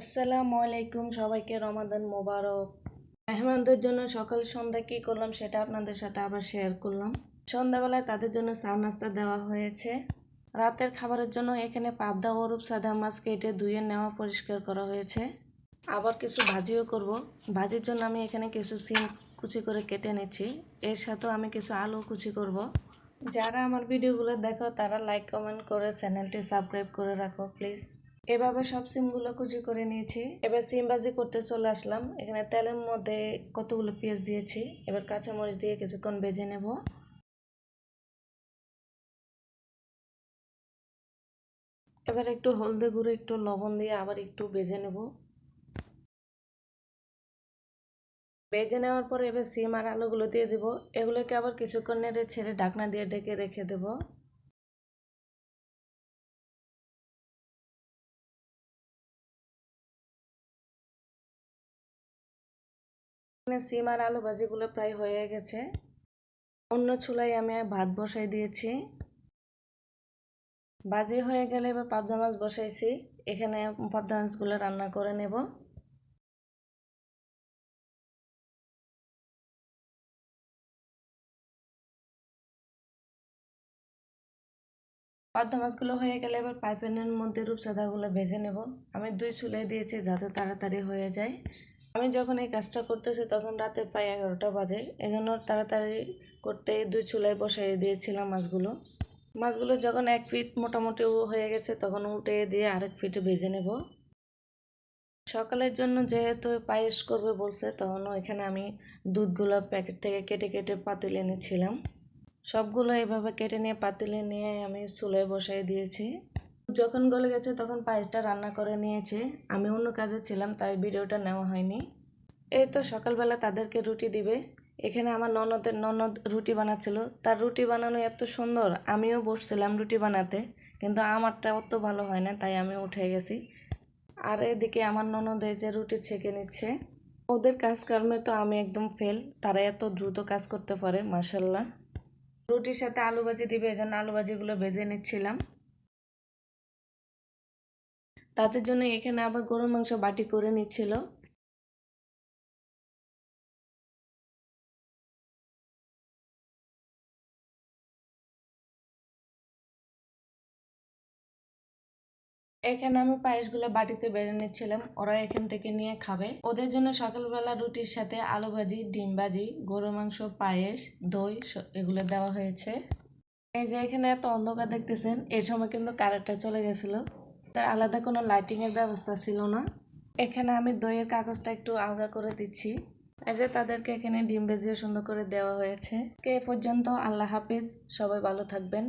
আসসালামু আলাইকুম, সবাইকে রমাদান মোবারক। মেহমানদের জন্য সকাল সন্ধ্যা কী করলাম সেটা আপনাদের সাথে আবার শেয়ার করলাম। সন্ধ্যাবেলায় তাদের জন্য চা নাস্তা দেওয়া হয়েছে। রাতের খাবারের জন্য এখানে পাবদা ও রূপসাদা মাছ কেটে ধুয়ে নেওয়া পরিষ্কার করা হয়েছে। আবার কিছু ভাজিও করব। ভাজির জন্য আমি এখানে কিছু সিম কুচি করে কেটে নিচ্ছি। এর সাথেও আমি কিছু আলু কুচি করব। যারা আমার ভিডিওগুলো দেখো, তারা লাইক কমেন্ট করে চ্যানেলটি সাবস্ক্রাইব করে রাখো প্লিজ এভাবে সব সিমগুলো কুচি করে নিয়েছি। এবার সিম ভাজি করতে চলে আসলাম। এখানে তেলের মধ্যে কতগুলো পেঁয়াজ দিয়েছি। এবার কাঁচামরিচ দিয়ে কিছুক্ষণ ভেজে নেব। এবার একটু হলদে গুঁড়ো, একটু লবণ দিয়ে আবার একটু ভেজে নেব। ভেজে নেওয়ার পরে এবার সিম আর আলুগুলো দিয়ে দেবো। এগুলোকে আবার কিছুক্ষণ নেড়ে ছেড়ে ঢাকনা দিয়ে ঢেকে রেখে দেবো। এখানে সিম আর আলু ভাজিগুলো প্রায় হয়ে গেছে। অন্য চুলায় আমি ভাত বসাই দিয়েছি। ভাজি হয়ে গেলে এবার পাবদা মাছ বসাইছি। এখানে পাবদা মাছগুলো রান্না করে নেব। পাবদা মাছগুলো হয়ে গেলে এবার পাইপেনের মধ্যে রূপসাদাগুলো ভেজে নেব। আমি দুই চুলাই দিয়েছি যাতে তাড়াতাড়ি হয়ে যায়। আমি যখন এই কাজটা করতেছি তখন রাতে প্রায় এগারোটা বাজে। এই জন্য তাড়াতাড়ি করতে দুই চুলায় বসাই দিয়েছিলাম মাছগুলো। মাছগুলো যখন এক ফিট মোটামুটি হয়ে গেছে তখন উল্টে দিয়ে আরেক ফিট ভেজে নেব। সকালের জন্য যেহেতু পায়েস করবে বলছে, তখন এখানে আমি দুধগুলো প্যাকেট থেকে কেটে কেটে পাতিলে এনেছিলাম। সবগুলো এভাবে কেটে নিয়ে পাতিলে নিয়ে আমি চুলায় বসাই দিয়েছি। যখন গলে গেছে তখন পায়েসটা রান্না করে নিয়েছে। আমি অন্য কাজে ছিলাম, তাই ভিডিওটা নেওয়া হয়নি। এই তো সকালবেলা তাদেরকে রুটি দিবে। এখানে আমার ননদের, ননদ রুটি বানাচ্ছিল। তার রুটি বানানো এত সুন্দর, আমিও বসছিলাম রুটি বানাতে, কিন্তু আমারটা অত ভালো হয় না, তাই আমি উঠে গেছি। আর এদিকে আমার ননদে যে রুটি ছেঁকে নিচ্ছে। ওদের কাজকর্মে তো আমি একদম ফেল তারা এত দ্রুত কাজ করতে পারে মাসাল্লাহ রুটির সাথে আলু ভাজি দিবে এজন্য আলু ভাজিগুলো ভেজে নিচ্ছিলাম। তাদের জন্য এখানে আবার গরুর মাংস বাটি করে নিচ্ছিল। এখানে আমি পায়েসগুলো বাটিতে বেড়ে নিচ্ছিলাম। ওরা এখান থেকে নিয়ে খাবে। ওদের জন্য সকালবেলা রুটির সাথে আলু ভাজি, ডিম ভাজি গরু মাংস, পায়েস, দই এগুলো দেওয়া হয়েছে। এই যে এখানে এত অন্ধকার দেখতেছেন এই সময় কিন্তু কারেন্টটা চলে গেছিল। তার আলাদা কোনো লাইটিংয়ের ব্যবস্থা ছিল না। এখানে আমি দইয়ের কাগজটা একটু আলগা করে দিচ্ছি। এই যে তাদেরকে এখানে ডিম বেজিয়ে সুন্দর করে দেওয়া হয়েছে। কে পর্যন্ত? আল্লাহ হাফিজ। সবাই ভালো থাকবেন।